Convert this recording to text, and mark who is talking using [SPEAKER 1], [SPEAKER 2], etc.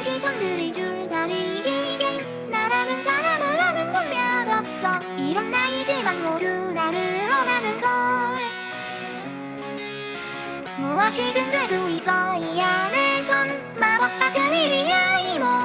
[SPEAKER 1] 시선들이 줄다리 길게 나라는 사람을 아는 건 몇 없어. 이런 나이지만 모두 나를 원하는 걸. 무엇이든 될 수 있어. 이 안에선 마법 같은 일이야 이모.